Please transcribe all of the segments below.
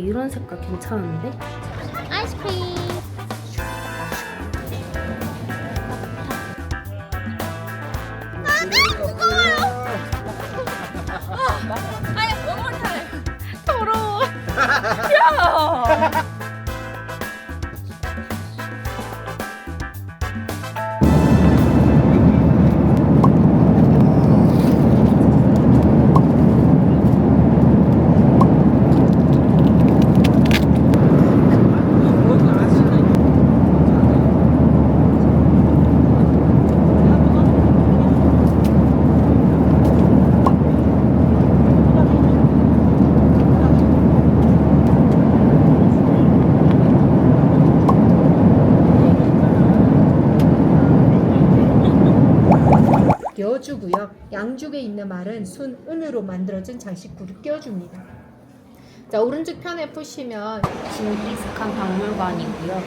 이런 색깔 괜찮은데? 아이스크림. 아니 원몰 타래. 더러워. 야. 껴주고요. 양쪽에 있는 말은 순 은으로 만들어진 장식구를 껴줍니다. 자 오른쪽 편에 보시면 징기스칸 박물관이고요.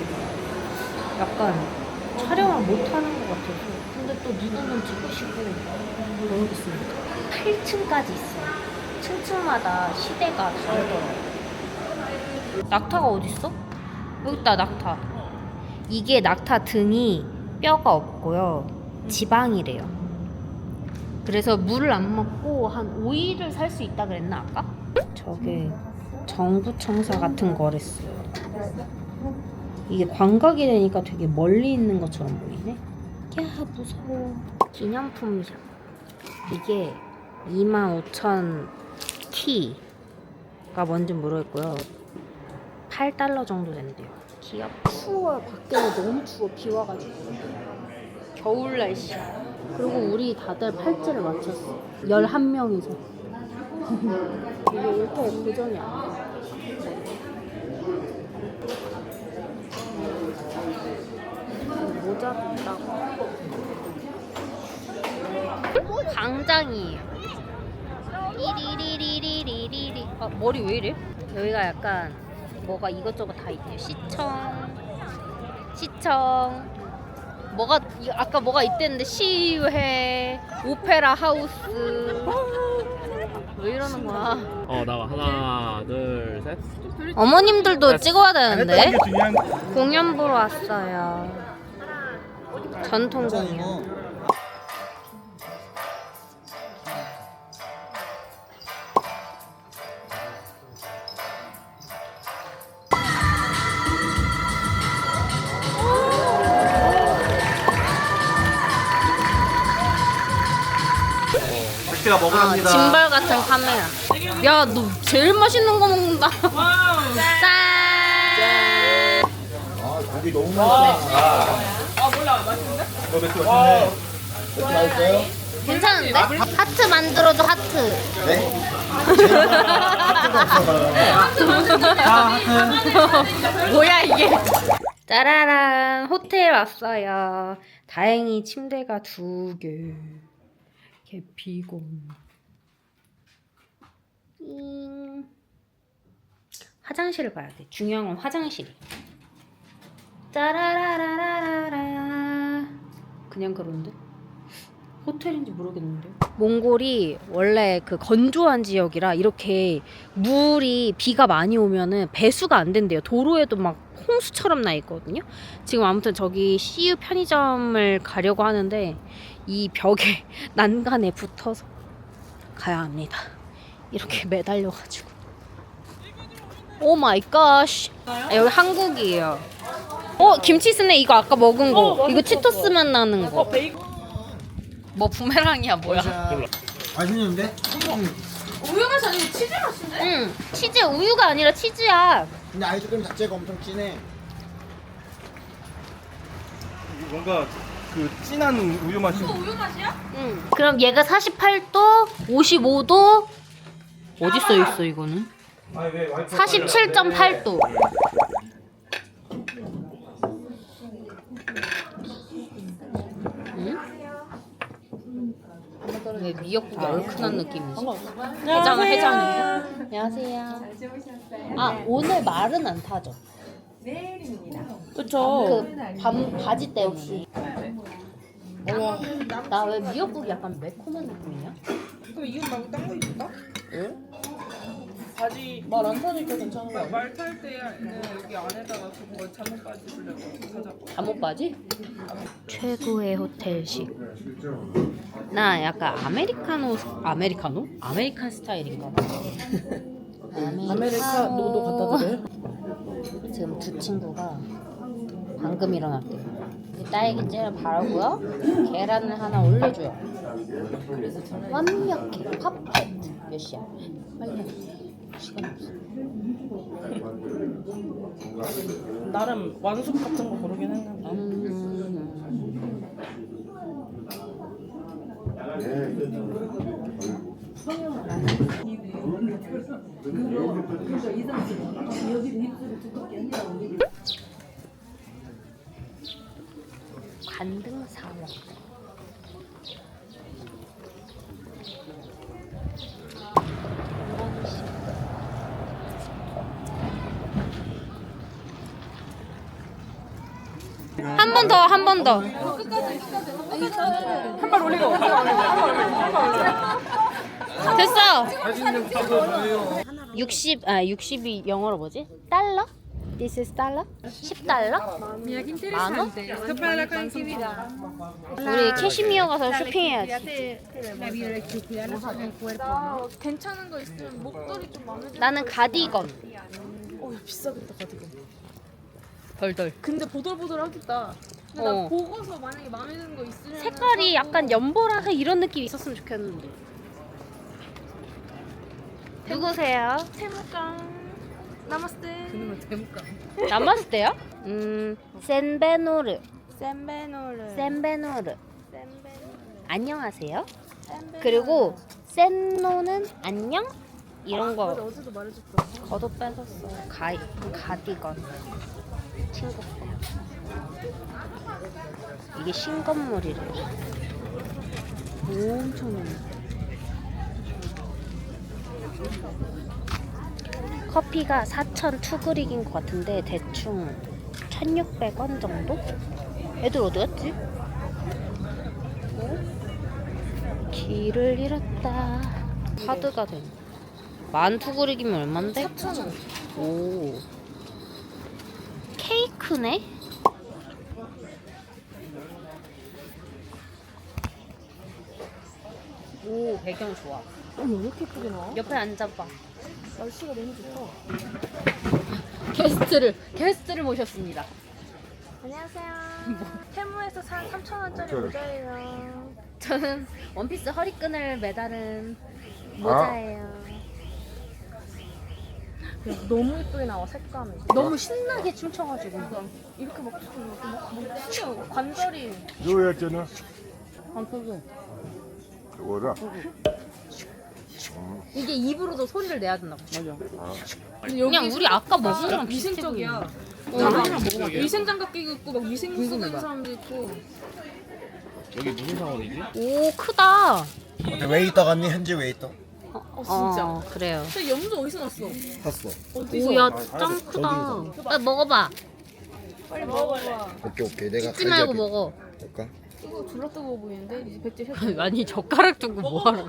약간 촬영을 못 하는 것 같아서. 근데 또 누구는 찍으시고 모르겠습니다. 8층까지 있어요. 층층마다 시대가 다르더라고요. 낙타가 어딨어? 여기 있다, 낙타. 이게 낙타 등이 뼈가 없고요. 지방이래요. 그래서 물을 안 먹고 한 5일을 살 수 있다 그랬나 아까? 저게 정부 청사 같은 거랬어요. 이게 광각이 되니까 되게 멀리 있는 것처럼 보이네. 야 무서워. 기념품샵. 이게 25,000 키가 뭔지 모르겠고요. 8달러 정도 된대요. 기업 추워 밖에는 너무 추워 비 와가지고 겨울 날씨. 그리고 우리 다들 팔찌를 맞췄어. 11명이서. 이게 이렇게 고정이 안 돼. 모자도 있다고. 광장이에요. 리리리리리리리. 아, 머리 왜 이래? 여기가 약간 뭐가 이것저것 다 있대요. 시청. 시청. 뭐가 이- 아까 뭐가 있댔는데 시회, 오페라 하우스. 왜 이러는 거야? 어 나와 하나 둘 셋. 어머님들도 찍어야 되는데 중요한 공연 보러 왔어요. 전통 공연. 백제가 아, 먹으랍니다. 짐벌 같은 카메라. 야, 너 제일 맛있는 거 먹는다. 짠. 고기 너무 맛있다. 너 맥주 마실래? 맥주 맛있어요? 괜찮은데? 하트 만들어줘, 하트. 네? 뭐야, 이게. 짜라란, 호텔 왔어요. 다행히 침대가 두 개. 개피곤. 띵. 화장실을 가야 돼. 중요한 건 화장실이. 짜라라라라라. 그냥 그런데? 호텔인지 모르겠는데. 몽골이 원래 그 건조한 지역이라 이렇게 물이 비가 많이 오면은 배수가 안 된대요. 도로에도 막 홍수처럼 나 있거든요. 지금 아무튼 저기 CU 편의점을 가려고 하는데 이 벽에 난간에 붙어서 가야 합니다. 이렇게 매달려 가지고. 오 마이 갓. 아, 여기 한국이에요. 어 김치 스네 이거 아까 먹은 거. 이거 치토스 맛 나는 거. 뭐 부메랑이야 뭐야? 맛있는데? 우유 맛이 아니고 치즈 맛인데? 응 치즈 우유가 아니라 치즈야. 근데 아이스크림 자체가 엄청 진해. 뭔가 그 진한 우유 맛이. 우유 맛이야? 응. 그럼 얘가 48도, 55도 어디 써 있어 이거는? 47.8도. 응? 왜 미역국이 얼큰한 느낌이지? 해장 해장인데? 안녕하세요. 아 오늘 말은 안 타죠? 그쵸. 그 밤 바지 때문에. 나 왜 미역국이 약간 매콤한 느낌이야? 그럼 이거 말고 딴거 있을까? 바지 말 안 타니까 괜찮은 거 아니야? 말탈 때는 여기 안에다가 그거 잠옷 바지 주려고 사자고 잠옷 바지? 최고의 호텔식. 나 약간 아메리카노 아메리카노? 아메리칸 스타일인가 봐. 아메리카노도 갖다 드려요? 지금 두 친구가 방금 일어났대요. 그 딸기잼을 바르고요. 계란을 하나 올려줘요. 완벽해. 퍼펙트. 몇 시야? 빨리 해. 시간 없어. 나름 완숙 같은 거 고르긴 했는데 음. 관등 사원. 한번 더, 한 번 더. 한 발 올리고. 됐어. 60, 아, 60이 영어로 뭐지? 달러? This is 달러? 10달러? 만 원? 우리 캐시미어 가서 쇼핑해야지. 나 괜찮은 거 있으면 목도리 좀 마음에 들어. 나는 가디건. 어 비싸겠다 가디건 덜덜. 근데 보들보들 하겠다. 근데 어. 나 보고서 만약에 마음에 드는 거 있으면 색깔이 약간 연보라색 이런 느낌 있었으면 좋겠는데. 누구세요? 태무강 나마스테. 남았을 때요? 음, 센베노르. 샘베노르. 센베노르. 안녕하세요. 샘베노르. 그리고 센노는 안녕? 이런 거 맞아, 어제도 말해줬어. 겉옷 뺏었어. 가, 가디건. 친구 거. 이게 신건물이래. 엄청 많아. 커피가 4,000 투그릭인 것 같은데 대충 1,600원 정도? 애들 어디 갔지? 길을 잃었다. 카드가 된. 만 투그릭이면 얼만데? 4,000원. 오. 케이크네? 오, 배경 좋아. 어머, 왜 이렇게 예쁘게 나와? 옆에 앉아봐. 날씨가 너무 좋다. 게스트를, 게스트를 모셨습니다. 안녕하세요. 태무에서 산 3,000원짜리 모자예요. 저는 원피스 허리끈을 매달은 모자예요. 너무 예쁘게 나와, 색감이. 너무 신나게 춤춰가지고. 이렇게 막, 이렇게 막, 막 튀어. 관절이. 요였잖아. 안 펴져. 뭐라? 이게 입으로도 소리를 내야 된다고. 맞아 그냥 우리 아까 먹은 거랑 위생적이야. 비슷해. 위생 장갑 끼고 있고 막 위생 쓰고 있는 사람도 있고. 오 크다. 근데 웨이터 같니? 현지 웨이터? 어, 진짜. 그래요. 저 염소 어디서 났어? 샀어. 오야 짱 크다. 빨리 먹어봐. 빨리 먹어봐. 오케이 오케이 내가 찢지 말고 갈게. 먹어. 볼까? 이거 졸라 뜨거워 보이는데? 이제 배째 혀 아니 젓가락 두고 뭐하러?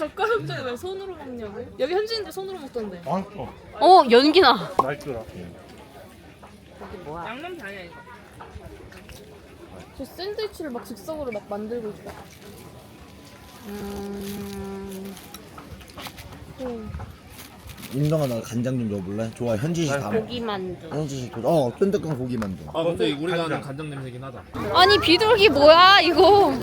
젓가락 전에 왜 손으로 먹냐고? 여기 현지인들 손으로 먹던데. 아, 어, 어 연기나. 날더라. 양념 아니야 이거 저 샌드위치를 막 즉석으로 막 만들고 있어. 음, 인정아 나 간장 좀 넣어볼래? 좋아 현지식 다 먹어. 고기 만두. 현지식 도- 어 쫀득한 고기 만두. 아, 근데 우리가 아는 간장 냄새긴 하다. 아니 비둘기 뭐야 이거?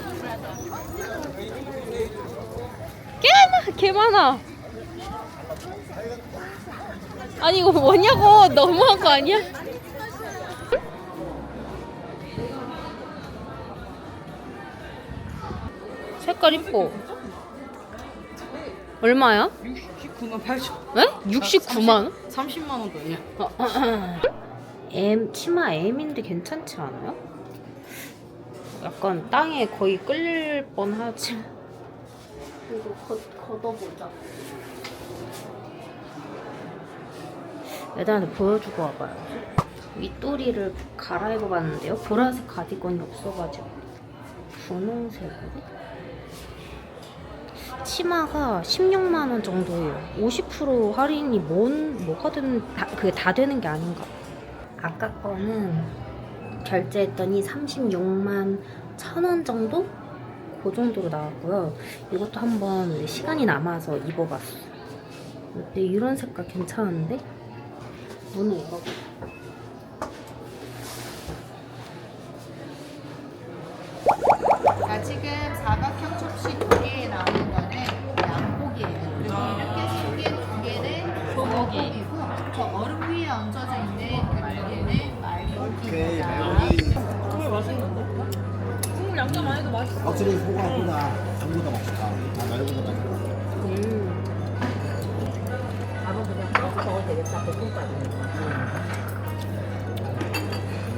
개 많아. 아니 이거 뭐냐고 너무한 거 아니야? 색깔 이뻐. 얼마야? 69만 8천 에? 69만 원? 30만 원 돈이야 M 치마 M인데 괜찮지 않아요? 약간 땅에 거의 끌릴 뻔하지. 이거 걷, 걷어보자. 애들한테 보여주고 와봐요. 윗도리를 갈아입어봤는데요. 보라색 가디건이 없어가지고 분홍색으로. 치마가 16만 원 정도예요. 50% 할인이 뭔 뭐가 다, 그게 다 되는 게 아닌가. 아까 거는 결제했더니 36만 1천 원 정도? 그 정도로 나왔고요. 이것도 한번 시간이 남아서 입어봤어. 근데 이런 색깔 괜찮은데? 너는 이거 자, 지금 사각형 접시 두 개에 나오는 양고기예요. 안 해도 맛있어. 확실히 소고기보다 전보다 맛있다. 아, 말보다 맛있다. 음.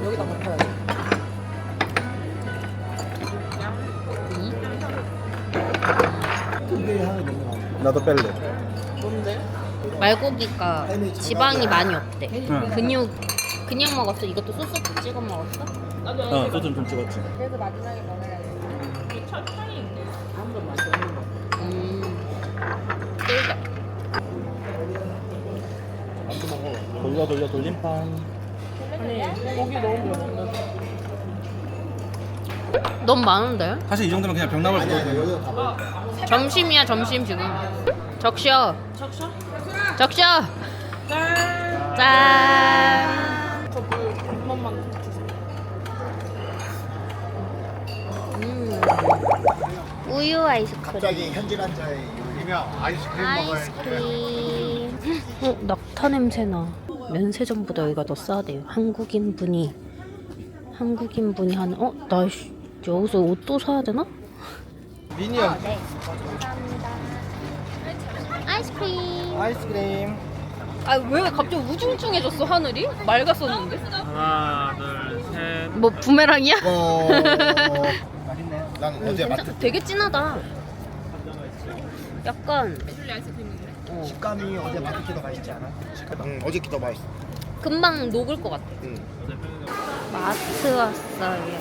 여기다 먹어야지. 근데 하나 넘어가. 나도 뺄래. 뭔데? 말고기가 지방이 많이 없대. 근육 그냥 먹었어. 이것도 소스 찍어 먹었어? 나도 어, 소좀 좀 찍었지. 그래서 마지막에 먹어야 돼. 이차 차이 있네. 음. 쫄깃. 돌려 돌려 돌림판. 아니 고기 너무. 너무 많은데? 사실 이 정도면 그냥 병나발 아니야, 줘도 아니야, 여기다 다 먹어. 점심이야 점심 지금. 적셔. 샥샥? 적셔. 짠. 짠. 우유 아이스크림. 갑자기 현질 환자의 유명 아이스크림 아이스크림. 어, 낙타 냄새 나. 면세점보다 여기가 더 싸대요. 한국인 분이 한국인 분이 하는 어, 나 씨, 여기서 옷도 사야 되나? 미니언 네. 감사합니다. 아이스크림. 아이스크림. 아, 왜 갑자기 우중충해졌어, 하늘이? 맑았었는데? 하나, 둘, 셋. 뭐 부메랑이야? 어... 난 어제 괜찮- 마트 되게 진하다. 약간 어, 식감이 어제 마트 키더 맛있지 않아? 응, 어제 키더 맛있어. 금방 녹을 것 같아. 응. 마트 왔어요.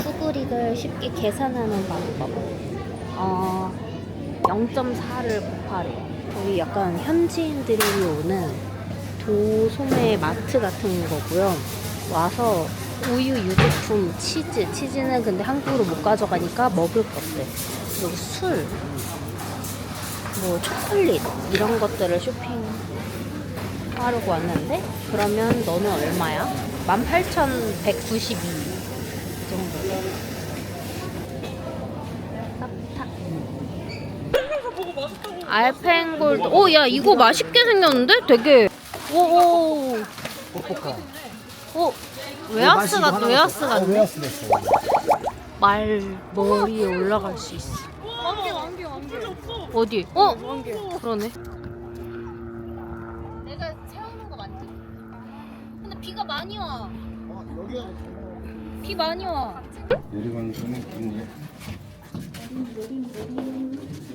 수그릭을 쉽게 계산하는 방법. 어, 0.4를 곱하래요. 거기 약간 현지인들이 오는 도소매 마트 같은 거고요. 와서 우유, 유제품, 치즈. 치즈는 근데 한국으로 못 가져가니까 먹을 게 없어요. 그리고 술, 뭐 초콜릿 이런 것들을 쇼핑하려고 왔는데 그러면 너는 얼마야? 18,192 정도. 싹 알펜골드. 오, 야, 이거 맛있게 생겼는데? 되게. 오, 오. 오. 웨하스 같, 웨하스 어. 웨하스 됐어. 말 머리에 올라갈 수 있어. 안경 안경 안경. 어디? 어? 안경. 그러네. 내가 세우는 거 맞지? 근데 비가 많이 와. 어, 여기가 비 많이 와. 내려가는 거는 기분이야.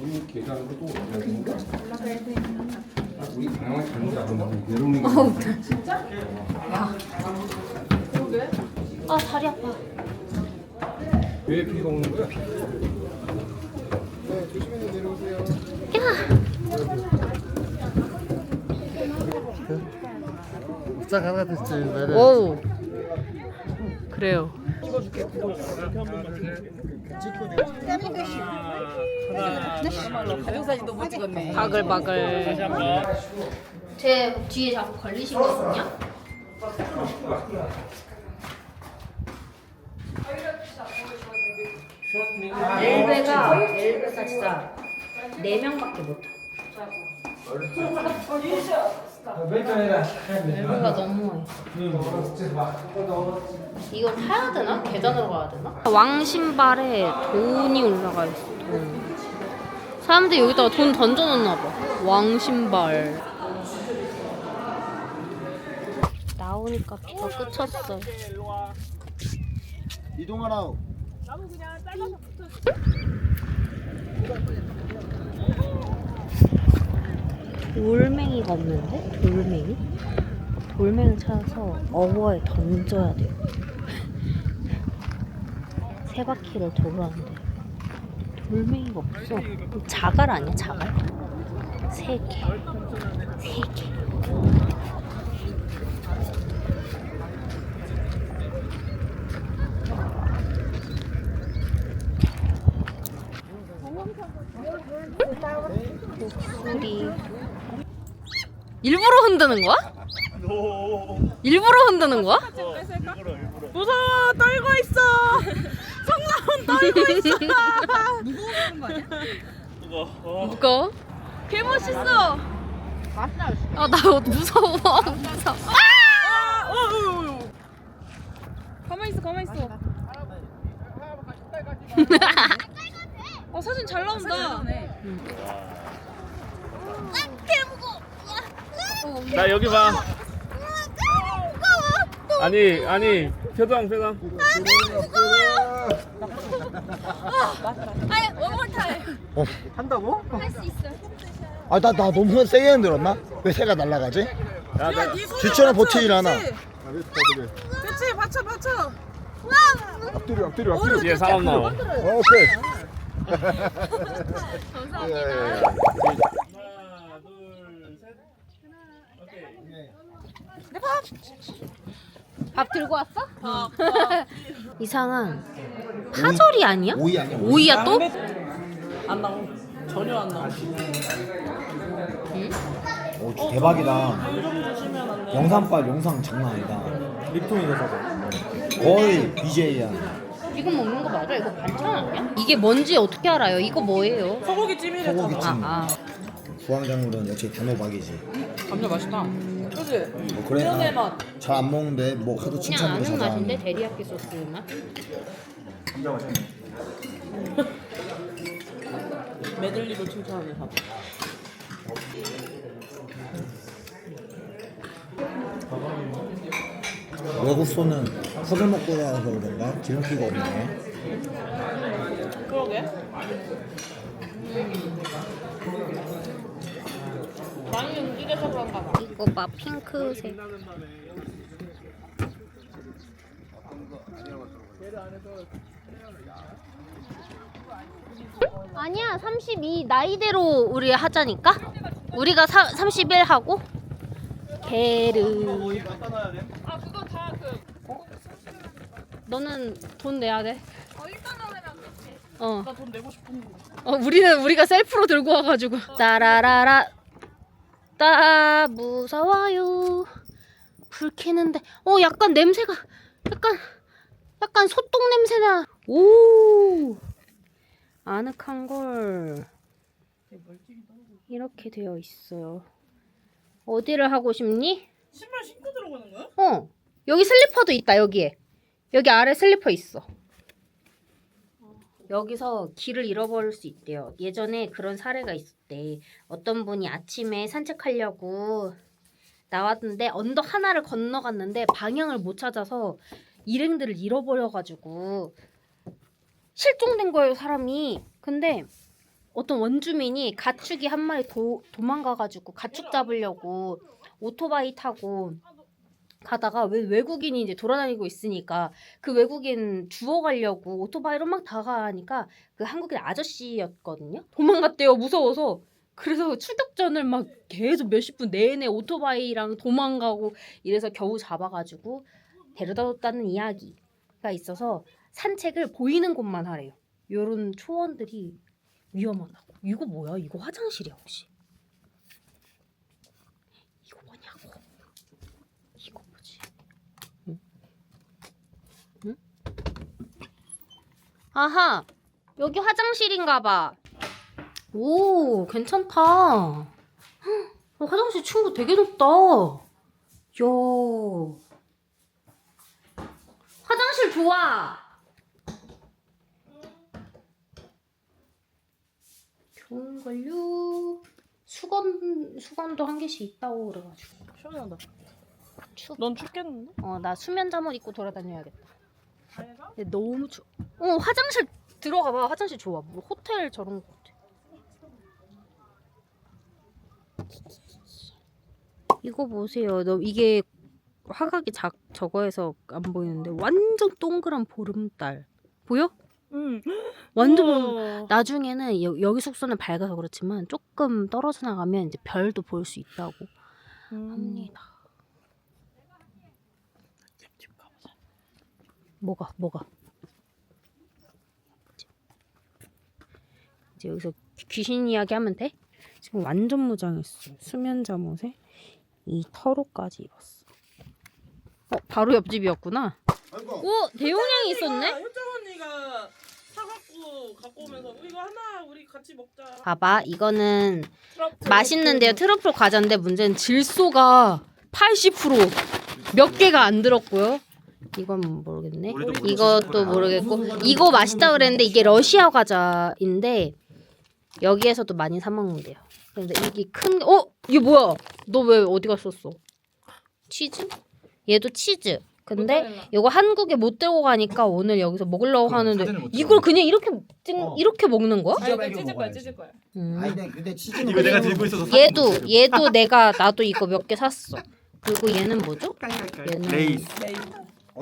오늘 계단으로 또 올라가야 돼. 우리 방향을 잘못 잡았나? 내려오는 게. 아, 다리 아파. 왜 비가 오는 거야? 오. 그래요. 가족사진 도 못 찍었네. 바글바글. 제 뒤에 자꾸 걸리시거든요. 엘베가 엘베가 진짜 네 명밖에 못 타. 엘베가 너무 이거 타야 되나? 계단으로 가야 되나? 왕 신발에 돈이 올라가 있어. 돈. 사람들이 여기다가 돈 던져놓나 봐. 왕 신발. 나오니까 비가 그쳤어. 이동하라. 돌멩이가 없는데? 돌멩이? 돌멩이 찾아서 어워에 던져야 돼요. 세 바퀴를 돌았는데 돌멩이가 없어. 자갈 아니야 자갈? 세 개. 세 개. 목소리. 일부러 흔드는 거야? 일부러 흔드는 거야? 무서워 떨고 있어. 성남은 떨고 있어. 무거워? 개 멋있어. 아, 나 무서워. 무서워. 아, 어, 어, 어. 가만 있어, 가만 있어. 어 사진 잘 나온다. 나 여기 봐. 아니 아니 표정 표정. 아나 나 너무 세게 흔들었나? 왜 새가 날아가지? 야, 나, 뒤처럼 버티질 않아. 그렇지, 받쳐, 받쳐. 엎드려 엎드려 엎드려. 뒤에 사람 나와. 오케이. 밥 들고 왔어? 이상한 파절이 아니야? 오이 아니야? 오이야 또? 안 나오. 전혀 안 나오. 오 대박이다. 영상빨 영상 장난 아니다. 립통이가 사자. 거의 BJ야. 이거 먹는 거 맞아? 이거 반찬 아니야? 이게 뭔지 어떻게 알아요? 이거 뭐예요? 소고기 찜이래. 소고기 찜. 아, 아. 부황작물은 역시 단호박이지. 감자 맛있다. 그지? 뭐 그래 이런 맛. 잘안 먹는데 뭐 하도 그냥 칭찬으로 아는. 맛인데 데리야끼 소스 맛? 메들리로 칭찬하는 사. 외국 소는 허들 먹고 나와서 그런가 기름기가 없네. 그러게. 많이 움직여서 그런가 봐. 이거 봐 핑크색 아니야 32 나이대로 우리 하자니까 우리가 사, 31 하고 게르 너는 돈 내야 돼. 어, 일단 하면 그치. 어. 나 돈 내고 싶은 거. 어, 우리는 우리가 셀프로 들고 와가지고. 따라라라. 따 무서워요. 불 켜는데. 어 약간 냄새가. 약간 약간 소똥 냄새나. 오! 아늑한 걸 이렇게 되어 있어요. 어디를 하고 싶니? 신발 신고 들어가는 거야? 어. 여기 슬리퍼도 있다 여기에 여기 아래 슬리퍼 있어 여기서 길을 잃어버릴 수 있대요. 예전에 그런 사례가 있었대. 어떤 분이 아침에 산책하려고 나왔는데 언덕 하나를 건너갔는데 방향을 못 찾아서 일행들을 잃어버려가지고 실종된 거예요, 사람이. 근데 어떤 원주민이 가축이 한 마리 도, 도망가가지고 가축 잡으려고 오토바이 타고 가다가 왜 외국인이 이제 돌아다니고 있으니까 그 외국인 주워 가려고 오토바이로 막 다가가니까 그 한국인 아저씨였거든요. 도망갔대요. 무서워서. 그래서 추격전을 막 계속 몇십 분 내내 오토바이랑 도망가고 이래서 겨우 잡아가지고 데려다 줬다는 이야기가 있어서 산책을 보이는 곳만 하래요. 요런 초원들이 위험하다고. 이거 뭐야? 이거 화장실이야 혹시? 이거 뭐냐고. 이거 뭐지? 아하 여기 화장실인가 봐. 오 괜찮다. 헉, 어, 화장실 층고 되게 높다. 야 화장실 좋아. 좋은걸요. 수건 수건도 한 개씩 있다고 그래가지고. 시원하다. 추. 넌 춥겠는데? 어 나 수면 잠옷 입고 돌아다녀야겠다. 근데 너무 추. 어 화장실 들어가 봐. 화장실 좋아. 뭐 호텔 저런 거 같아. 이거 보세요. 너 이게 화각이 작 저거에서 안 보이는데 완전 동그란 보름달 보여? 응. 완전 우와. 나중에는 여, 여기 숙소는 밝아서 그렇지만 조금 떨어져 나가면 이제 별도 볼 수 있다고 음. 합니다. 뭐가 뭐가 이제 여기서 귀신 이야기 하면 돼? 지금 완전 무장했어. 수면 잠옷에 이 터로까지 입었어. 어 바로 옆집이었구나. 오 대용량이 있었네. 효정 언니가 사갖고 갖고 오면서 이거 하나 우리 같이 먹자. 봐봐 이거는 맛있는데요 트러플 과자인데 문제는 질소가 80%몇 개가 안 들었고요 이건 모르겠네 우리도 이것도 모르겠고 이거 맛있다 그랬는데 이게 러시아 과자인데 여기에서도 많이 사 먹는데요 근데 이게 큰 어? 이게 뭐야 너 왜 어디 갔었어 치즈? 얘도 치즈 근데 이거 한국에 못 들고 가니까 오늘 여기서 먹으려고 하는데 사진을 못 이걸 그냥 이렇게 찍 어. 이렇게 먹는 거야? 아 이거 찢을 거야 찢을 거야. 음. 아니 근데 근데 치즈는 이거 내가 들고 있어서 사진 얘도. 얘도 내가 나도 이거 몇 개 샀어. 그리고 얘는 뭐죠? 얘는 레이스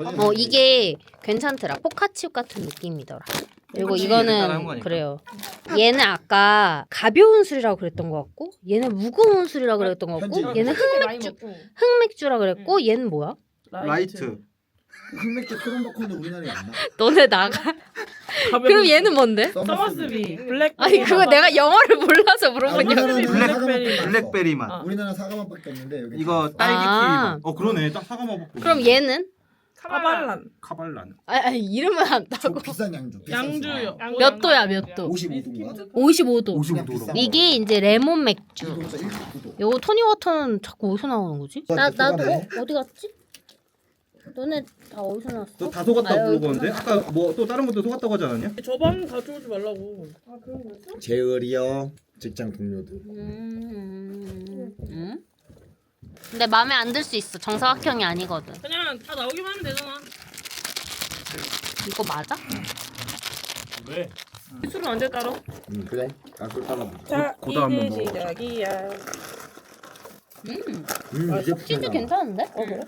어 이게 괜찮더라. 포카칩 같은 느낌이더라. 그리고 따라 한 이거는 거니까. 그래요. 얘는 아까 가벼운 술이라고 그랬던 것 같고, 얘는 무거운 술이라고 그랬던 것 같고, 현지. 얘는 흑맥주 흑맥주라 그랬고, 얘는 뭐야? 라이트 흑맥주 크롬버콘도 우리나라에 안 나. 너네 나가. 그럼 얘는 뭔데? 서머스비 블랙. 아니 그거 내가 영어를 몰라서 아, 물어본 거. 우리나라는 블랙베리. 사과맛밖에 없어. 블랙베리 맛 아. 우리나라 사과맛밖에 없는데 여기 이거 딸기 아. 키위 맛. 어 그러네 딱 사과 먹고 그럼 얘는? 카발란. 카발란 아, 아니 이름은 저 안다고. 비싼 양주. 비싼 양주요. 몇 도야 몇 도? 55도인가? 55도. 55도로 이게 이제 레몬 맥주. 1도에서 1.9도. 요거 토니 워터는 자꾸 어디서 나오는 거지? 어, 나또 나도. 어, 어디 갔지? 너네 다 어디서 나왔어? 너다 속았다고 아, 물어보는데 아까 뭐 또 다른 것도 속았다고 하지 않았냐? 저번 가져오지 말라고. 제을이요. 직장 동료들. 음, 음. 근데 마음에 안 들 수 있어. 정사각형이 아니거든. 그냥 다 나오기만 하면 되잖아. 이거 맞아? 왜? 술은 언제 따로? 음 그래. 아술 따라보자. 자 고도 한번 이제 먹어보자. 시작이야. 음 이제 치즈 괜찮은데? 어 그래?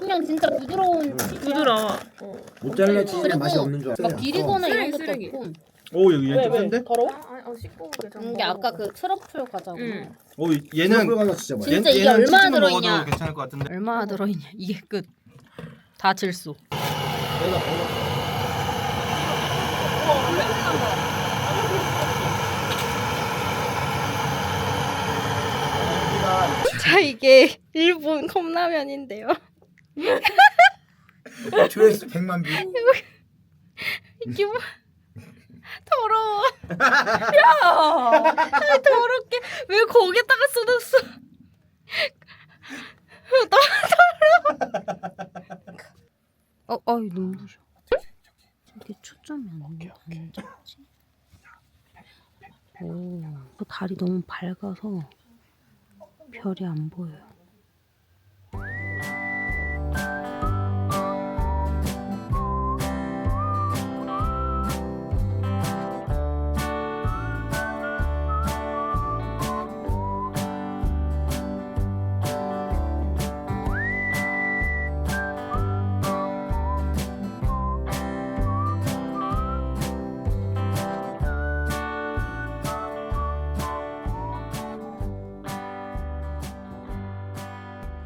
그냥 진짜 부드러운 치즈야. 부드러워. 모짜렐라 치즈는 그리고 맛이 없는 줄 알아. 막 비리거나 이런 쓰레기, 것도 쓰레기. 없고. 오 여기 얘좀 왜? 센데? 더러워? 아, 어, 씻고 괜찮아. 이게 아까 그 트러플 과자구나. 응. 오 얘는 과자 진짜 맛있어. 진짜 이게 얘는 얼마나 치즈만 들어있냐? 먹어도 괜찮을 것 같은데 얼마나 들어있냐? 이게 끝. 다 질소. 자 이게 일본 컵라면인데요. 조회수 100만 뷰. 이게 뭐 더러워. 야, 아이, 더럽게 왜 거기다가 쏟았어? 너무 더러워. 어, 어이 눈부셔. 이게 초점이 안, 안 잡지? 오, 그 달이 너무 밝아서 별이 안 보여요.